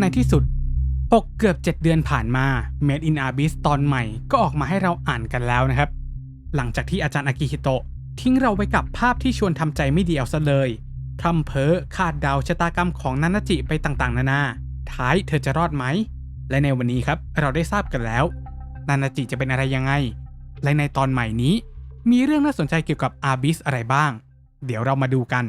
ในที่สุด6เกือบ 7 เดือนผ่านมา Made in Abyss ตอนใหม่ก็ออกมาให้เราอ่านกันแล้วนะครับ หลังจากที่อาจารย์อากิฮิโตะทิ้งเราไว้กับภาพที่ชวนทำใจไม่ดีเอาซะเลยพร่ำเพ้อคาดเดาชะตากรรมของนานาจิไปต่างๆ นานา ท้ายเธอจะรอดไหม และในวันนี้ครับเราได้ทราบกันแล้ว นานาจิจะเป็นอะไรยังไง และในตอนใหม่นี้ มีเรื่องน่าสนใจเกี่ยวกับอาบิสอะไรบ้าง เดี๋ยวเรามาดูกัน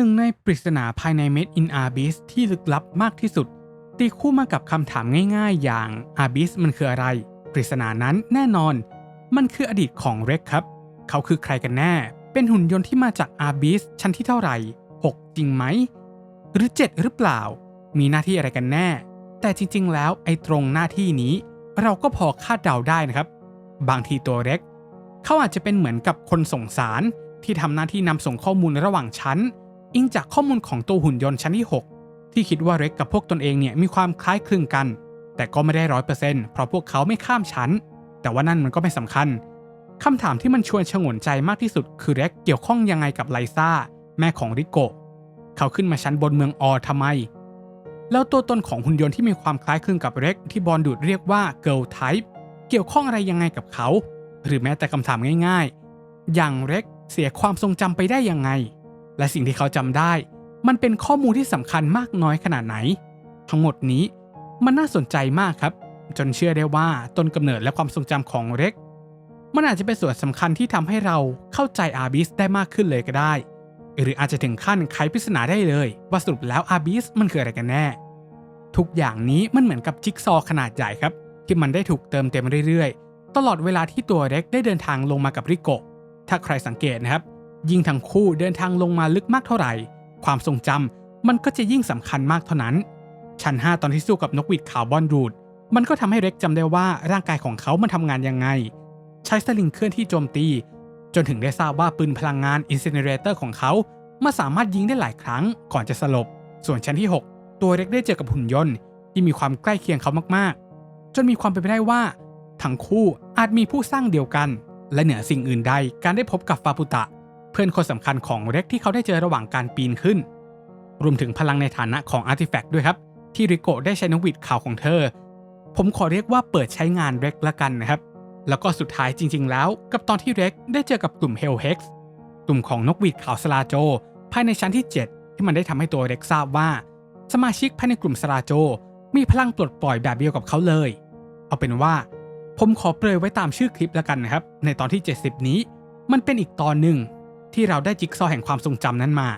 หนึ่งในปริศนาภายใน Made in Abyss ที่ลึกลับมากที่สุด ตีคู่มากับคำถามง่ายๆ อย่าง Abyss มันคืออะไร ปริศนานั้นแน่นอน มันคืออดีตของเร็กครับ เขาคือใครกันแน่ เป็นหุ่นยนต์ที่มาจาก Abyss ชั้นที่เท่าไหร่ 6 จริงไหม หรือ 7 หรือเปล่า มีหน้าที่อะไรกันแน่ แต่จริงๆ แล้วไอ้ตรงหน้าที่นี้ เราก็พอคาดเดาได้นะครับ บางทีตัวเร็กเขาอาจจะเป็นเหมือนกับคนส่งสารที่ทำหน้าที่นำส่งข้อมูลระหว่างชั้น อิงจากข้อมูลของตัวหุ่นยนต์ชั้นที่ 6 ที่คิดว่าเร็กกับพวกตนเองเนี่ยมีความคล้ายคลึงกัน แต่ก็ไม่ได้ร้อยเปอร์เซ็นต์เพราะพวกเขาไม่ข้ามชั้น แต่ว่านั่นมันก็ไม่สำคัญคำถามที่มันชวนชงนใจมากที่สุดคือเร็กเกี่ยวข้องยังไงกับไลซ่าแม่ของริโกะเขาขึ้นมาชั้นบนเมืองออทำไม แล้วตัวตนของหุ่นยนต์ที่มีความคล้ายคลึงกับเร็กที่บอลดูดเรียกว่า Girl Type เกี่ยวข้องอะไรยังไงกับเขา หรือแม้แต่คำถามง่าย ๆ อย่างเร็กเสียความทรงจำไปได้ยังไง และสิ่งที่เขาจำได้ มันเป็นข้อมูลที่สำคัญมากน้อยขนาดไหน ทั้งหมดนี้มันน่าสนใจมากครับ จนเชื่อได้ว่าต้นกำเนิดและความทรงจำของเร็ก มันอาจจะเป็นส่วนสำคัญที่ทำให้เราเข้าใจอาบิสได้มากขึ้นเลยก็ได้ หรืออาจจะถึงขั้นไขปริศนาได้เลย ว่าสรุปแล้วอาบิสมันคืออะไรกันแน่ ทุกอย่างนี้มันเหมือนกับจิ๊กซอว์ขนาดใหญ่ครับ ที่มันได้ถูกเติมเต็มเรื่อยๆ ตลอดเวลาที่ตัวเร็กได้เดินทางลงมากับริโกถ้าใครสังเกตนะครับ ยิ่งทั้งคู่เดินทางลงมาลึกมากเท่าไหร่ ความทรงจำมันก็จะยิ่งสำคัญมากเท่านั้น ชั้น 5 ตอนที่สู้กับนกหวีดขาวบอนรูด มันก็ทำให้เร็กจำได้ว่าร่างกายของเขามันทำงานยังไง ใช้สลิงเคลื่อนที่โจมตี จนถึงได้ทราบว่าปืนพลังงานอินเซเนเรเตอร์ของเขามาสามารถยิงได้หลายครั้งก่อนจะสลบ ส่วนชั้นที่ 6 ตัวเร็กได้เจอกับหุ่นยนต์ ที่มีความใกล้เคียงเขามากๆ จนมีความเป็นไปได้ว่า ทั้งคู่อาจมีผู้สร้างเดียวกัน และเหนือสิ่งอื่นใดการได้พบกับฟาปุตะ พื่อนคนสำคัญของเร็กที่เขาได้เจอระหว่างการปีนขึ้น รวมถึงพลังในฐานะของอาร์ติแฟกต์ด้วยครับ ที่ริโกได้ใช้นกหวีดขาวของเธอ ผมขอเรียกว่าเปิดใช้งานเร็กละกันนะครับ แล้วก็สุดท้ายจริง ๆ แล้ว กับตอนที่เร็กได้เจอกับกลุ่มเฮลเฮกส์กลุ่มของนกหวีดขาวสลาโจ ภายในชั้นที่ 7 ที่มันได้ทำให้ตัวเร็กทราบว่า สมาชิกภายในกลุ่มสลาโจ มีพลังปลดปล่อยแบบเดียวกับเขาเลย เอาเป็นว่า ผมขอเปรยไว้ตามชื่อคลิปแล้วกันนะครับในตอนที่ 70 นี้ มันเป็นอีกตอนหนึ่ง ที่เราได้จิ๊กซอว์แห่งความทรงจำนั้นมา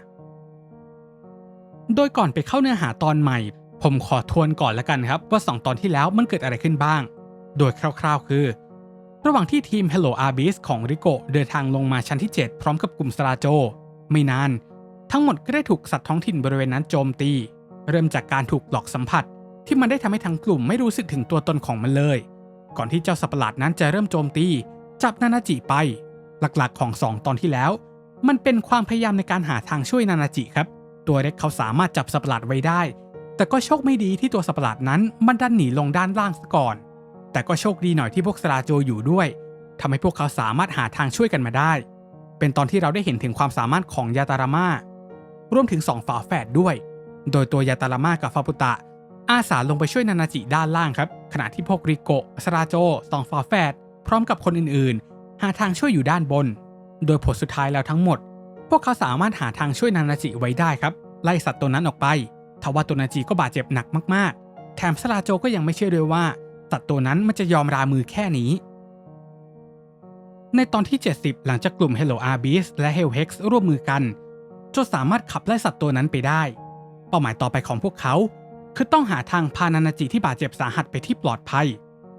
โดยก่อนไปเข้าเนื้อหาตอนใหม่ ผมขอทวนก่อนล้วกันครับว่า 2 ตอนที่แล้วมันเกิดอะไรขึ้นบ้าง โดยคร่าวๆ คือ ระหว่างที่ทีม Hello Abyss ของริโกเดินทางลงมาชั้นที่ 7 พร้อมกับกลุ่มสลาโจ ไม่นาน ทั้งหมดก็ได้ถูกสัตว์ท้องถิ่นบริเวณนั้นโจมตี เริ่มจากการถูกหลอกสัมผัส ที่มันได้ทำให้ทั้งกลุ่มไม่รู้สึกถึงตัวตนของมันเลย ก่อนที่เจ้าสัตว์ประหลาดนั้นจะเริ่มโจมตีจับนานาจิไป หลักๆของ 2 ตอนที่แล้ว มันเป็นความพยายามในการหาทางช่วยนานาจิครับ ตัวเล็กเขาสามารถจับสัตว์ประหลาดไว้ได้ แต่ก็โชคไม่ดีที่ตัวสัตว์ประหลาดนั้นมันดันหนีลงด้านล่างซะก่อน แต่ก็โชคดีหน่อยที่พวกสลาโจอยู่ด้วยทำให้พวกเขาสามารถหาทางช่วยกันมาได้ เป็นตอนที่เราได้เห็นถึงความสามารถของยาตาราม่ารวมถึงสองฝาแฝดด้วย โดยตัวยาตาราม่ากับฟาปุตะ อาสาลงไปช่วยนานาจิด้านล่างครับ ขณะที่พวกริโกะสราโจสองฝาแฝดพร้อมกับคนอื่นๆ หาทางช่วยอยู่ด้านบน โดยผลสุดท้ายแล้วทั้งหมด พวกเขาสามารถหาทางช่วยนานาจิไว้ได้ครับ ไล่สัตว์ตัวนั้นออกไปทว่าตัวนานาจิก็บาดเจ็บหนักมากๆ แถมสราโจก็ยังไม่เชื่อด้วยว่าสัตว์ตัวนั้นมันจะยอมรามือแค่นี้ ในตอนที่ 70 หลังจากกลุ่ม Hello Abyss และ Hell Hex ร่วมมือกันจนสามารถขับไล่สัตว์ตัวนั้นไปได้ เป้าหมายต่อไปของพวกเขา คือต้องหาทางพานานาจิที่บาดเจ็บสาหัสไปที่ปลอดภัย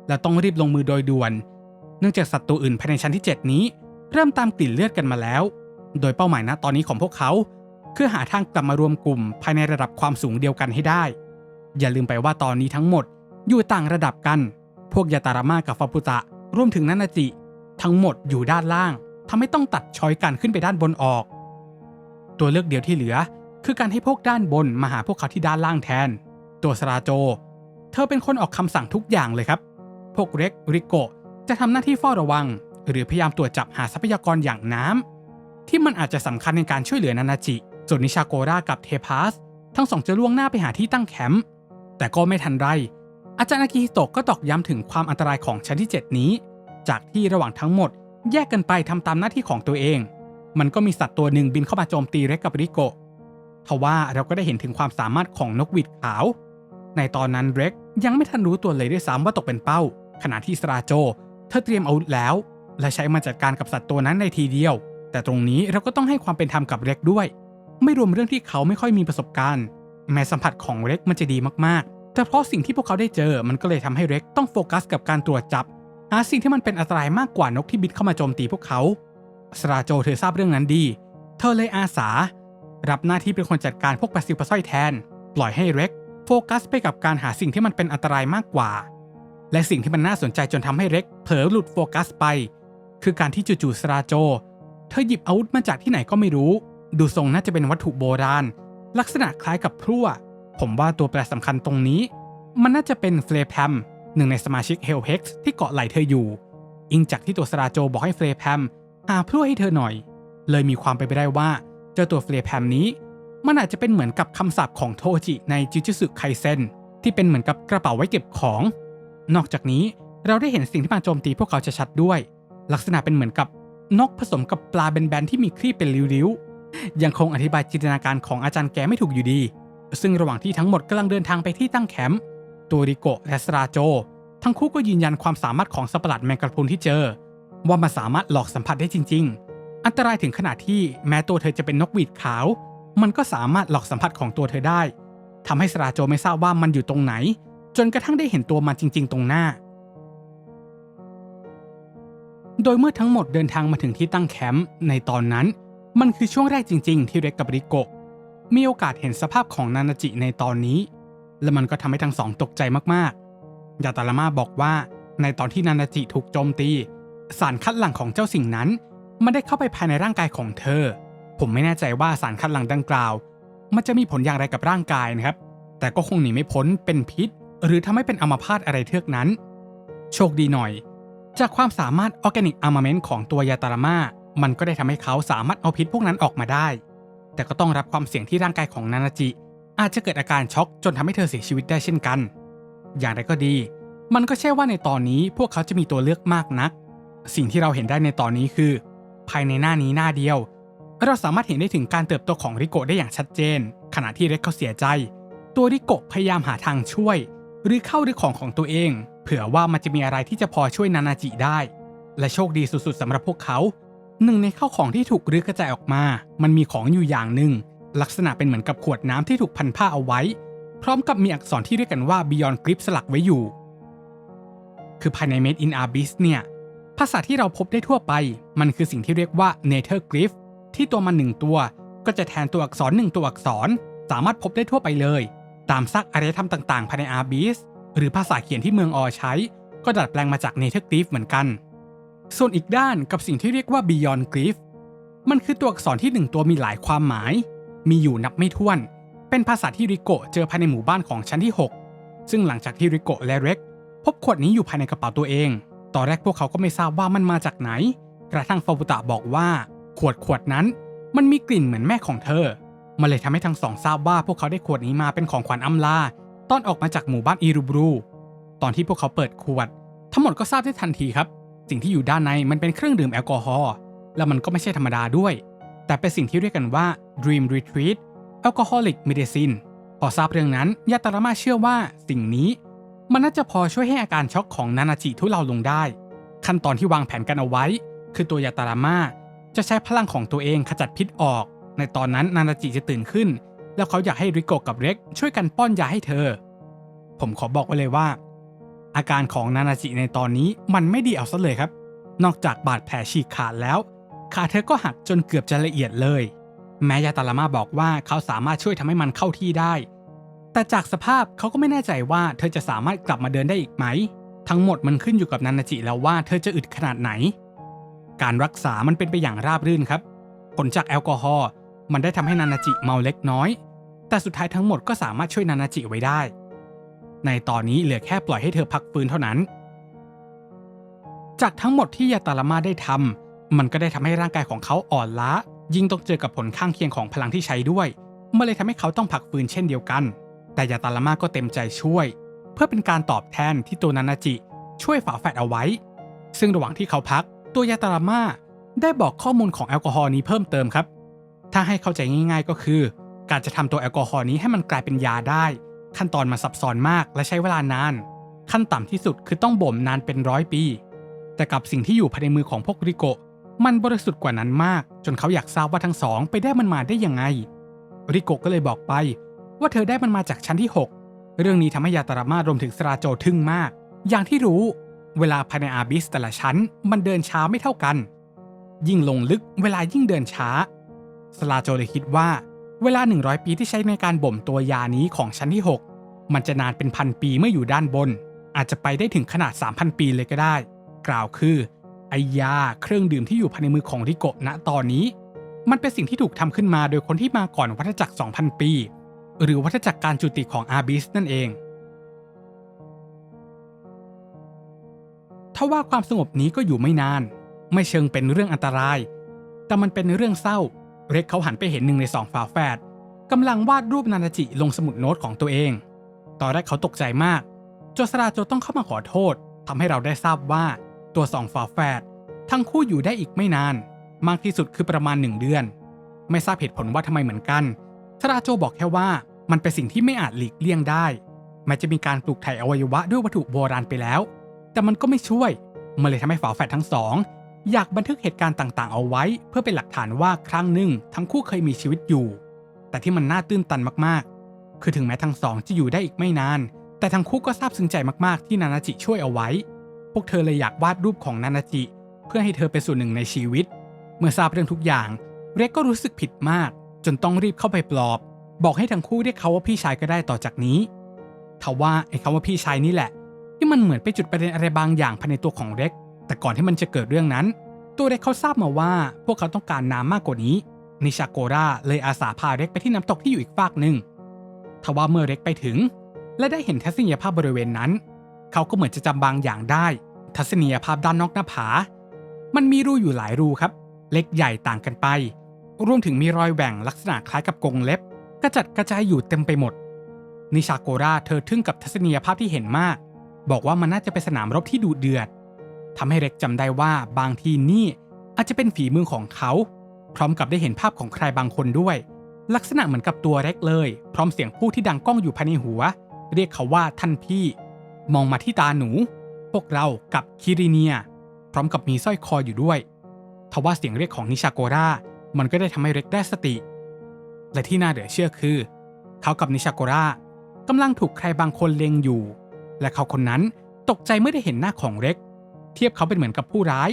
และต้องรีบลงมือโดยด่วน เนื่องจากสัตว์ตัวอื่นภายในชั้นที่ 7 นี้ เริ่มตามกลิ่นเลือดกันมาแล้ว โดยเป้าหมายณตอนนี้ของพวกเขา คือหาทางกลับมารวมกลุ่มภายในระดับความสูงเดียวกันให้ได้ อย่าลืมไปว่าตอนนี้ทั้งหมดอยู่ต่างระดับกัน พวกยาตารามากับฟาปุตะรวมถึงนานาจิ ทั้งหมดอยู่ด้านล่างทำให้ต้องตัดช้อยกันขึ้นไปด้านบนออก ตัวเลือกเดียวที่เหลือ คือการให้พวกด้านบนมาหาพวกเขาที่ด้านล่างแทน ตัวสราโจ เธอเป็นคนออกคำสั่งทุกอย่างเลยครับ พวกเร็กริโกจะจะทำหน้าที่เฝ้าระวัง หรือพยายามตรวจจับหาทรัพยากรอย่างน้ำที่มันอาจจะสำคัญในการช่วยเหลือนานาจิ ส่วนนิชาโกรากับเทพาส ทั้งสองจะล่วงหน้าไปหาที่ตั้งแคมป์แต่ก็ไม่ทันไร อาจารย์อากิฮิโตะก็ตอกย้ำถึงความอันตรายของชั้นที่ 7 นี้ จากที่ระหว่างทั้งหมด แยกกันไปทำตามหน้าที่ของตัวเอง มันก็มีสัตว์ตัวหนึ่งบินเข้ามาโจมตีเร็กกับริโกะทว่าเราก็ได้เห็นถึงความสามารถของนกหวีดขาว ในตอนนั้นเร็กยังไม่ทันรู้ตัวเลยด้วยซ้ำว่าตกเป็นเป้า ขณะที่สราโจ เธอเตรียมอาวุธแล้ว และใช้มันจัดการกับสัตว์ตัวนั้นในทีเดียว แต่ตรงนี้เราก็ต้องให้ความเป็นธรรมกับเร็กด้วย ไม่รวมเรื่องที่เขาไม่ค่อยมีประสบการณ์ แม้สัมผัสของเร็กมันจะดีมากๆ แต่เพราะสิ่งที่พวกเขาได้เจอมันก็เลยทำให้เร็กต้องโฟกัสกับการตรวจจับหาสิ่งที่มันเป็นอันตรายมากกว่านกที่บินเข้ามาโจมตีพวกเขาสราโจเธอทราบเรื่องนั้นดี เธอเลยอาสา รับหน้าที่เป็นคนจัดการพวกปลาซิวปลาสร้อยแทน ปล่อยให้เร็กโฟกัสไปกับการหาสิ่งที่มันเป็นอันตรายมากกว่า และสิ่งที่มันน่าสนใจจนทำให้เร็กเผลอหลุดโฟกัสไป คือการที่จู่ๆสราโจ เธอหยิบอาวุธมาจากที่ไหนก็ไม่รู้ ดูทรงน่าจะเป็นวัตถุโบราณ ลักษณะคล้ายกับพลั่ว ผมว่าตัวแปรสำคัญตรงนี้ มันน่าจะเป็นเฟลแพมหนึ่งในสมาชิกเฮลเฮกซ์ที่เกาะไหลเธออยู่ อิงจากที่ตัวสราโจบอกให้เฟลแพมหาพลั่วให้เธอหน่อย เลยมีความไปไปได้ว่า เจ้าตัวเฟลแพมนี้ มันอาจจะเป็นเหมือนกับคำศัพท์ของโทจิในจิจิสึไคเซนที่เป็นเหมือนกับกระเป๋าไว้เก็บของ นอกจากนี้เราได้เห็นสิ่งที่มาโจมตีพวกเขาจะชัดด้วย ลักษณะเป็นเหมือนกับนกผสมกับปลาแบนๆที่มีครีบเป็นริ้วๆ ยังคงอธิบายจินตนาการของอาจารย์แกไม่ถูกอยู่ดี ซึ่งระหว่างที่ทั้งหมดกำลังเดินทางไปที่ตั้งแคมป์ตัวริโกะและสราโจ ทั้งคู่ก็ยืนยันความสามารถของสัตว์ปหลาดแมงกะพรุนที่เจอ ว่ามันสามารถหลอกสัมผัสได้จริง ๆ อันตรายถึงขนาดที่แม้ตัวเธอจะเป็นนกหวีดขาว มันก็สามารถหลอกสัมผัสของตัวเธอได้ทำให้สราโจไม่ทราบว่ามันอยู่ตรงไหน จนกระทั่งได้เห็นตัวมันจริง ๆ ตรงหน้า โดยเมื่อทั้งหมดเดินทางมาถึงที่ตั้งแคมป์ในตอนนั้น มันคือช่วงแรกจริง ๆ ที่เร็กกับริโกะมีโอกาสเห็นสภาพของนานาจิในตอนนี้ และมันก็ทำให้ทั้งสองตกใจมากๆยาตาลามาบอกว่าในตอนที่นานาจิถูกโจมตี สารคัดหลั่งของเจ้าสิ่งนั้น มันได้เข้าไปภายในร่างกายของเธอ ผมไม่แน่ใจว่าสารคัดหลั่งดังกล่าว มันจะมีผลอย่างไรกับร่างกายนะครับ แต่ก็คงหนีไม่พ้นเป็นพิษ หรือทำให้เป็นอัมพาตอะไรเทือกนั้น โชคดีหน่อย จากความสามารถออร์แกนิกอาร์มาเมนต์ของตัวยาตารามามันก็ได้ทำให้เขาสามารถเอาพิษพวกนั้นออกมาได้ แต่ก็ต้องรับความเสี่ยงที่ร่างกายของนานาจิ อาจจะเกิดอาการช็อกจนทำให้เธอเสียชีวิตได้เช่นกัน อย่างไรก็ดี มันก็ใช่ว่าในตอนนี้พวกเขาจะมีตัวเลือกมากนัก สิ่งที่เราเห็นได้ในตอนนี้คือ ภายในหน้านี้หน้าเดียว เราสามารถเห็นได้ถึงการเติบโตของริโกได้อย่างชัดเจน ขณะที่เร็กเขาเสียใจ ตัวริโกพยายามหาทางช่วย หรือเข้าหรือของของตัวเอง เผื่อว่ามันจะมีอะไรที่จะพอช่วยนานาจิได้ และโชคดีสุดๆสำหรับพวกเขา หนึ่งในข้าวของที่ถูกรื้อกระจายออกมา มันมีของอยู่อย่างหนึ่ง ลักษณะเป็นเหมือนกับขวดน้ำที่ถูกพันผ้าเอาไว้ พร้อมกับมีอักษรที่เรียกกันว่า Beyond Grip สลักไว้อยู่ คือภายใน Made in Abyss เนี่ย ภาษาที่เราพบได้ทั่วไป มันคือสิ่งที่เรียกว่า Nether Glyph ที่ตัวมันหนึ่งตัว ก็จะแทนตัวอักษรหนึ่งตัวอักษร สามารถพบได้ทั่วไปเลย ตามซากอารยธรรมต่างๆ ภายใน Abyss หรือภาษาเขียนที่เมืองออใช้ ก็ดัดแปลงมาจาก Nether Glyph เหมือนกัน ส่วนอีกด้านกับสิ่งที่เรียกว่า Beyond Glyph มันคือตัวอักษรที่หนึ่งตัวมีหลายความหมาย มีอยู่นับไม่ถ้วน เป็นภาษาที่ริโกะเจอภายในหมู่บ้านของชั้นที่ 6 ซึ่งหลังจากที่ริโกะและเร็กพบขวดนี้อยู่ภายในกระเป๋าตัวเอง ตอนแรกพวกเขาก็ไม่ทราบว่ามันมาจากไหน กระทั่งฟาบุตะบอกว่า ขวดขวดนั้น มันมีกลิ่นเหมือนแม่ของเธอ มันเลยทำให้ทั้งสองทราบว่าพวกเขาได้ขวดนี้มาเป็นของขวัญอำลา ตอนออกมาจากหมู่บ้านอีรูบรู ตอนที่พวกเขาเปิดขวด ทั้งหมดก็ทราบได้ทันทีครับ สิ่งที่อยู่ด้านในมันเป็นเครื่องดื่มแอลกอฮอล์และมันก็ไม่ใช่ธรรมดาด้วย แต่เป็นสิ่งที่เรียกกันว่า Dream Retreat Alcoholic Medicine พอทราบเรื่องนั้นยาตารามาเชื่อว่าสิ่งนี้ มันน่าจะพอช่วยให้อาการช็อกของนานาจิทุเลาลงได้ ขั้นตอนที่วางแผนกันเอาไว้ คือตัวยาตารามาจะใช้พลังของตัวเองขจัดพิษออก ในตอนนั้นนานาจิจะตื่นขึ้น แล้วเขาอยากให้ริโกกับเร็กช่วยกันป้อนยาให้เธอ ผมขอบอกไว้เลยว่า อาการของนานาจิในตอนนี้มันไม่ดีเอาซะเลยครับ นอกจากบาดแผลฉีกขาดแล้ว ขาเธอก็หักจนเกือบจะละเอียดเลย แม้ยาตาลามาบอกว่าเขาสามารถช่วยทำให้มันเข้าที่ได้ แต่จากสภาพเขาก็ไม่แน่ใจว่าเธอจะสามารถกลับมาเดินได้อีกไหม ทั้งหมดมันขึ้นอยู่กับนานาจิแล้วว่าเธอจะอึดขนาดไหน การรักษามันเป็นไปอย่างราบรื่นครับ ผลจากแอลกอฮอล์ มันได้ทำให้นานาจิเมาเล็กน้อย แต่สุดท้ายทั้งหมดก็สามารถช่วยนานาจิไว้ได้ ในตอนนี้เหลือแค่ปล่อยให้เธอพักฟื้นเท่านั้น จากทั้งหมดที่ยาตาลามาได้ทำมันก็ได้ทำให้ร่างกายของเขาอ่อนล้า ยิ่งต้องเจอกับผลข้างเคียงของพลังที่ใช้ด้วยมันเลยทำให้เขาต้องผักฟืนเช่นเดียวกัน แต่ยาตาลามาก็เต็มใจช่วย เพื่อเป็นการตอบแทนที่ตัวนานาจิช่วยฝาแฝดเอาไว้ ซึ่งระหว่างที่เขาพัก ตัวยาตาลามาได้บอกข้อมูลของแอลกอฮอล์นี้เพิ่มเติมครับ ถ้าให้เข้าใจง่ายๆ ก็คือ การจะทำตัวแอลกอฮอล์นี้ให้มันกลายเป็นยาได้ ขั้นตอนมันซับซ้อนมากและใช้เวลานาน ขั้นต่ำที่สุดคือต้องบ่มนานเป็นร้อยปี แต่กับสิ่งที่อยู่ภายในมือของพวกริโกมันบริสุทธิ์กว่านั้นมาก จนเขาอยากทราบว่าทั้งสองไปได้มันมาได้ยังไง ริโกก็เลยบอกไป ว่าเธอได้มันมาจากชั้นที่ 6 เรื่องนี้ทำให้ยาตารามารวมถึงสราโจทึ่งมาก อย่างที่รู้ เวลาภายในอาบิสแต่ละชั้น มันเดินช้าไม่เท่ากัน ยิ่งลงลึกเวลายิ่งเดินช้า สลาโจเลยคิดว่า เวลา 100 ปีที่ใช้ในการบ่มตัวยานี้ของชั้นที่ 6 มันจะนานเป็นพันปีเมื่ออยู่ด้านบน อาจจะไปได้ถึงขนาด 3,000 ปีเลยก็ได้ กล่าวคือไอยาเครื่องดื่มที่อยู่ภายในมือของริโกะณตอนนี้ มันเป็นสิ่งที่ถูกทำขึ้นมาโดยคนที่มาก่อนวัฏจักร 2,000 ปี หรือวัฏจักรการจุติของอาบิสนั่นเองทว่าความสงบนี้ก็อยู่ไม่นาน ไม่เชิงเป็นเรื่องอันตราย แต่มันเป็นเรื่องเศร้า เร็กเขาหันไปเห็นหนึ่งในสองฝาแฝดกำลังวาดรูปนานาจิลงสมุดโน้ตของตัวเอง ตอนแรกเขาตกใจมาก โจสราโจต้องเข้ามาขอโทษทำให้เราได้ทราบว่าตัวสองฝาแฝดทั้งคู่อยู่ได้อีกไม่นาน มากที่สุดคือประมาณหนึ่งเดือน ไม่ทราบเหตุผลว่าทำไมเหมือนกันสราโจบอกแค่ว่ามันเป็นสิ่งที่ไม่อาจหลีกเลี่ยงได้แม้จะมีการปลูกถ่ายอวัยวะด้วยวัตถุโบราณไปแล้ว แต่มันก็ไม่ช่วยมันเลยทำให้ฝาแฝดทั้งสอง อยากบันทึกเหตุการณ์ต่างๆ เอาไว้ เพื่อเป็นหลักฐานว่าครั้งหนึ่งทั้งคู่เคยมีชีวิตอยู่ แต่ที่มันน่าตื้นตันมากๆ คือถึงแม้ทั้งสองจะอยู่ได้อีกไม่นาน แต่ทั้งคู่ก็ซาบซึ้งใจมากๆ ที่นานาจิช่วยเอาไว้ พวกเธอเลยอยากวาดรูปของนานาจิ เพื่อให้เธอเป็นส่วนหนึ่งในชีวิต เมื่อทราบเรื่องทุกอย่าง เร็กก็รู้สึกผิดมาก จนต้องรีบเข้าไปปลอบ บอกให้ทั้งคู่เรียกเขาว่าพี่ชายก็ได้ต่อจากนี้ทว่าไอ้คำว่าพี่ชายนี่แหละ ที่มันเหมือนไปจุดประเด็นอะไรบางอย่างภายในตัวของเร็ก แต่ก่อนที่มันจะเกิดเรื่องนั้น ตัวเร็กเขาทราบมาว่าพวกเขาต้องการน้ำมากกว่านี้ นิชาโกราเลยอาสาพาเร็กไปที่น้ำตกที่อยู่อีกฝากหนึ่งทว่าเมื่อเร็กไปถึง และได้เห็นทัศนียภาพบริเวณนั้น เขาก็เหมือนจะจำบางอย่างได้ ทัศนียภาพด้านนอกหน้าผา มันมีรูอยู่หลายรูครับ เล็กใหญ่ต่างกันไป รวมถึงมีรอยแหว่งลักษณะคล้ายกับกรงเล็บ กระจัดกระจายอยู่เต็มไปหมด นิชาโกราเธอทึ่งกับทัศนียภาพที่เห็นมาก บอกว่ามันน่าจะเป็นสนามรบที่ดุเดือด ทำให้เร็กจำได้ว่าบางทีนี่อาจจะเป็นฝีมือของเขา พร้อมกับได้เห็นภาพของใครบางคนด้วย ลักษณะเหมือนกับตัวเร็กเลย พร้อมเสียงพูดที่ดังก้องอยู่ภายในหัว เรียกเขาว่าท่านพี่ มองมาที่ตาหนู พวกเรากับคิริเนีย พร้อมกับมีสร้อยคออยู่ด้วยทว่าเสียงเรียกของนิชาโกรามันก็ได้ทำให้เร็กได้สติ และที่น่าเหลือเชื่อคือ เขากับนิชาโกรากำลังถูกใครบางคนเล็งอยู่ และเขาคนนั้นตกใจเมื่อได้เห็นหน้าของเร็ก เทียบเขาเป็นเหมือนกับผู้ร้าย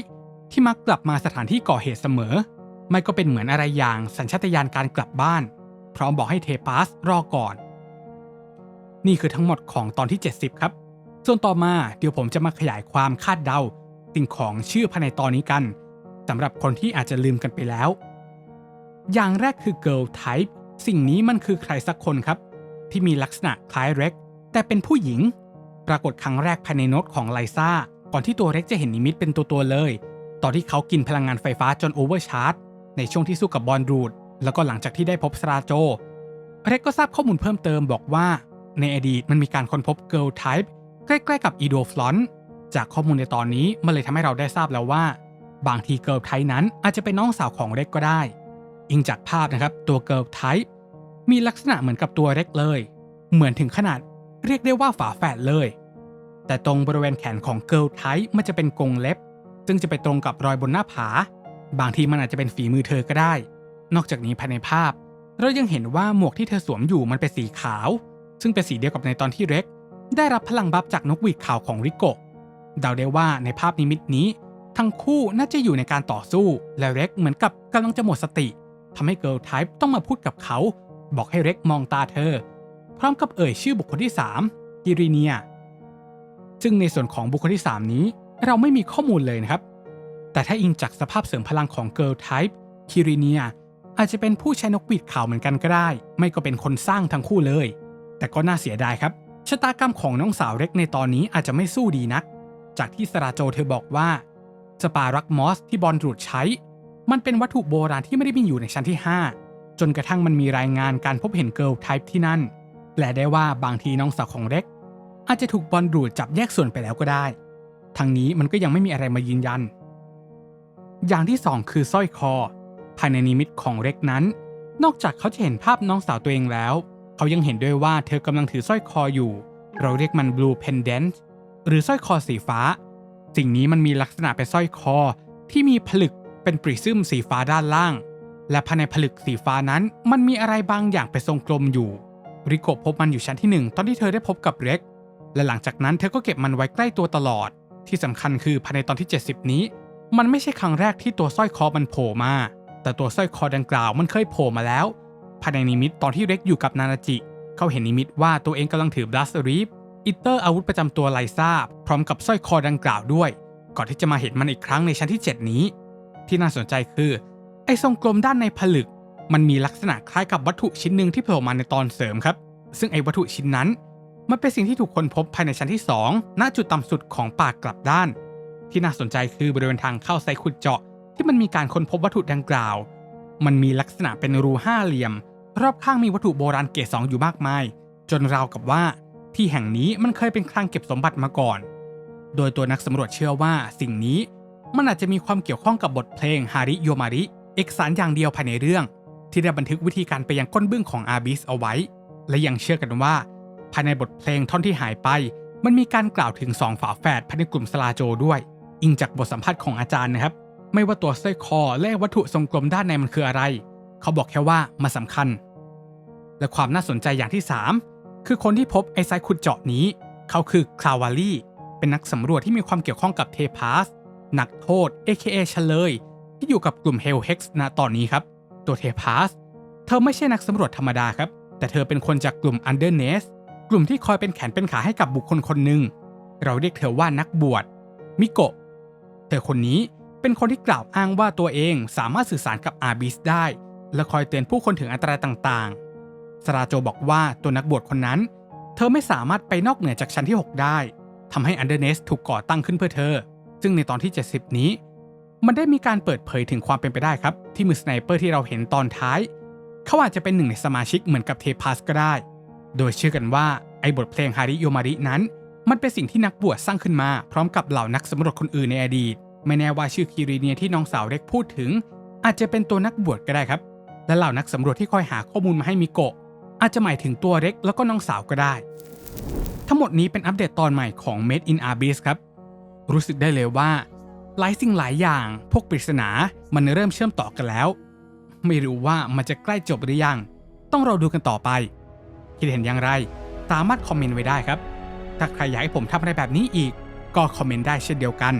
ที่มักกลับมาสถานที่ก่อเหตุเสมอ ไม่ก็เป็นเหมือนอะไรอย่างสัญชาตญาณการกลับบ้าน พร้อมบอกให้เทปัสรอก่อน นี่คือทั้งหมดของตอนที่ 70 ครับ ส่วนต่อมาเดี๋ยวผมจะมาขยายความคาดเดาสิ่งของชื่อภายในตอนนี้กันสำหรับคนที่อาจจะลืมกันไปแล้ว อย่างแรกคือ girl type สิ่งนี้มันคือใครสักคนครับ ที่มีลักษณะคล้ายเร็ก แต่เป็นผู้หญิง ปรากฏครั้งแรกภายในโน้ตของไลซ่า ก่อนที่ตัวเร็กจะเห็นนิมิตเป็นตัวตัวเลย ตอนที่เขากินพลังงานไฟฟ้าจนโอเวอร์ชาร์จ ในช่วงที่สู้กับบอลรูด แล้วก็หลังจากที่ได้พบสราโจ เร็กก็ทราบข้อมูลเพิ่มเติมบอกว่า ในอดีตมันมีการค้นพบ girl type ใกล้ๆกับอีโดฟลอนจากข้อมูลในตอนนี้มันเลยทำให้เราได้ทราบแล้วว่า บางที girl type นั้นอาจจะเป็นน้องสาวของเร็กก็ได้ อิงจากภาพนะครับตัว girl type มีลักษณะเหมือนกับตัวเล็กเลย เหมือนถึงขนาดเรียกได้ว่าฝาแฝดเลย แต่ตรงบริเวณแขนของเกิร์ลไทป์มันจะเป็นกรงเล็บ ซึ่งจะไปตรงกับรอยบนหน้าผา บางทีมันอาจจะเป็นฝีมือเธอก็ได้ นอกจากนี้ภายในภาพ เรายังเห็นว่าหมวกที่เธอสวมอยู่มันเป็นสีขาว ซึ่งเป็นสีเดียวกับในตอนที่เร็ก ได้รับพลังบัฟจากนกหวีดขาวของริโกะเดาได้ว่าในภาพนิมิตนี้ ทั้งคู่น่าจะอยู่ในการต่อสู้ และเร็กเหมือนกับกำลังจะหมดสติทำให้เกิร์ลไทป์ต้องมาพูดกับเขา บอกให้เร็กมองตาเธอ พร้อมกับเอ่ยชื่อบุคคลที่3กิริเนีย ซึ่งในส่วนของบุคคลที่ 3 นี้เราไม่มีข้อมูลเลยนะครับ แต่ถ้าอิงจากสภาพเสริมพลังของ Girl Type คิริเนียอาจจะเป็นผู้ใช้นกหวีดขาวเหมือนกันก็ได้ ไม่ก็เป็นคนสร้างทั้งคู่เลย แต่ก็น่าเสียดายครับ ชะตากรรมของน้องสาวเร็กในตอนนี้อาจจะไม่สู้ดีนัก จากที่สราโจเธอบอกว่า สปารักมอสที่บอลรูดใช้ มันเป็นวัตถุโบราณที่ไม่ได้มีอยู่ในชั้นที่ 5 จนกระทั่งมันมีรายงานการพบเห็นเกิร์ลไทป์ที่นั่น แปลได้ว่าบางทีน้องสาวของเร็ก อาจจะถูกบอลรูดจับแยกส่วนไปแล้วก็ได้ทางนี้มันก็ยังไม่มีอะไรมายืนยัน อย่างที่สองคือสร้อยคอ ภายในนิมิตของเร็กนั้น นอกจากเขาจะเห็นภาพน้องสาวตัวเองแล้ว เขายังเห็นด้วยว่าเธอกำลังถือสร้อยคออยู่ เราเรียกมัน blue pendant หรือสร้อยคอสีฟ้า สิ่งนี้มันมีลักษณะเป็นสร้อยคอที่มีผลึกเป็นปริซึมสีฟ้าด้านล่าง และภายในผลึกสีฟ้านั้น มันมีอะไรบางอย่างเป็นทรงกลมอยู่ ริโกพบมันอยู่ชั้นที่หนึ่งตอนที่เธอได้พบกับเร็ก และหลังจากนั้นเธอก็เก็บมันไว้ใกล้ตัวตลอด ที่สำคัญคือภายในตอนที่ 70 นี้ มันไม่ใช่ครั้งแรกที่ตัวสร้อยคอมันโผล่มา แต่ตัวสร้อยคอดังกล่าวมันเคยโผล่มาแล้ว ภายในนิมิตตอนที่เร็กอยู่กับนานาจิ เขาเห็นนิมิตว่าตัวเองกำลังถือบลัสรีฟอิตเตอร์อาวุธประจำตัวไลซ่าพร้อมกับสร้อยคอดังกล่าวด้วย ก่อนที่จะมาเห็นมันอีกครั้งในชั้นที่ 7 นี้ ที่น่าสนใจคือไอ้ทรงกลมด้านในผลึก มันมีลักษณะคล้ายกับวัตถุชิ้นหนึ่งที่โผล่มาในตอนเสริมครับ ซึ่งไอ้วัตถุชิ้นนั้น มันเป็นสิ่งที่ถูกค้นพบภายในชั้นที่ 2 ณ จุดต่ำสุดของปากกลับด้าน ที่น่าสนใจคือบริเวณทางเข้าไซขุดเจาะ ที่มันมีการค้นพบวัตถุดังกล่าว มันมีลักษณะเป็นรูห้าเหลี่ยม รอบข้างมีวัตถุโบราณเกรดสองอยู่มากมาย จนราวกับว่า ที่แห่งนี้มันเคยเป็นคลังเก็บสมบัติมาก่อน โดยตัวนักสำรวจเชื่อว่าสิ่งนี้มันอาจจะมีความเกี่ยวข้องกับบทเพลงฮาริโยมาริ เอกสารอย่างเดียวภายในเรื่อง ที่ได้บันทึกวิธีการไปยังก้นบึ้งของอาบิสเอาไว้ และยังเชื่อกันว่า ภายในบทเพลงท่อนที่หายไป มันมีการกล่าวถึงสองฝาแฝดภายในกลุ่มสลาโจด้วย อิงจากบทสัมภาษณ์ของอาจารย์นะครับ ไม่ว่าตัวสร้อยคอและวัตถุทรงกลมด้านในมันคืออะไร เขาบอกแค่ว่ามันสำคัญ และความน่าสนใจอย่างที่ 3 คือคนที่พบไอไซขุดเจาะนี้ เขาคือคลาวาลีเป็นนักสำรวจที่มีความเกี่ยวข้องกับเทพาสนักโทษ AKA เฉลย ที่อยู่กับกลุ่มเฮลเฮกส์ณตอนนี้ครับ ตัวเทพาสเธอไม่ใช่นักสำรวจธรรมดาครับ แต่เธอเป็นคนจากกลุ่มอันเดอร์เนส กลุ่มที่คอยเป็นแขนเป็นขาให้กับบุคคลคนหนึ่ง เราเรียกเธอว่านักบวช มิโกะ เธอคนนี้เป็นคนที่กล่าวอ้างว่าตัวเองสามารถสื่อสารกับอาบิสได้ และคอยเตือนผู้คนถึงอันตรายต่างๆ สราโจบอกว่าตัวนักบวชคนนั้น เธอไม่สามารถไปนอกเหนือจากชั้นที่ 6 ได้ทำให้อันเดอร์เนสถูกก่อตั้งขึ้นเพื่อเธอ ซึ่งในตอนที่ 70 นี้ มันได้มีการเปิดเผยถึงความเป็นไปได้ครับ ที่มือสไนเปอร์ที่เราเห็นตอนท้าย เขาอาจจะเป็นหนึ่งในสมาชิกเหมือนกับเทพัสก็ได้ โดยเชื่อกันว่าไอ้บทเพลงฮาริโยมารินั้น มันเป็นสิ่งที่นักบวชสร้างขึ้นมาพร้อมกับเหล่านักสำรวจคนอื่นในอดีต ไม่แน่ว่าชื่อคิริเนียที่น้องสาวเล็กพูดถึง อาจจะเป็นตัวนักบวชก็ได้ครับ และเหล่านักสำรวจที่คอยหาข้อมูลมาให้มิโกะอาจจะหมายถึงตัวเล็กแล้วก็น้องสาวก็ได้ ทั้งหมดนี้เป็นอัปเดตตอนใหม่ของ Made in Abyss ครับ รู้สึกได้เลยว่า หลายสิ่งหลายอย่างพวกปริศนามันเริ่มเชื่อมต่อกันแล้ว ไม่รู้ว่ามันจะใกล้จบหรือยัง ต้องรอดูกันต่อไป คิดเห็นอย่างไร สามารถคอมเมนต์ไว้ได้ครับ ถ้าใครอยากให้ผมทำอะไรแบบนี้อีก ก็คอมเมนต์ได้เช่นเดียวกัน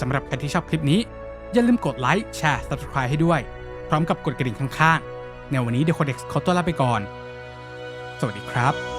สำหรับใครที่ชอบคลิปนี้ อย่าลืมกดไลค์แชร์ subscribe ให้ด้วย พร้อมกับกดกระดิ่งข้างๆ ในวันนี้เด e โคเด็กขอตัวลาไปก่อน สวัสดีครับ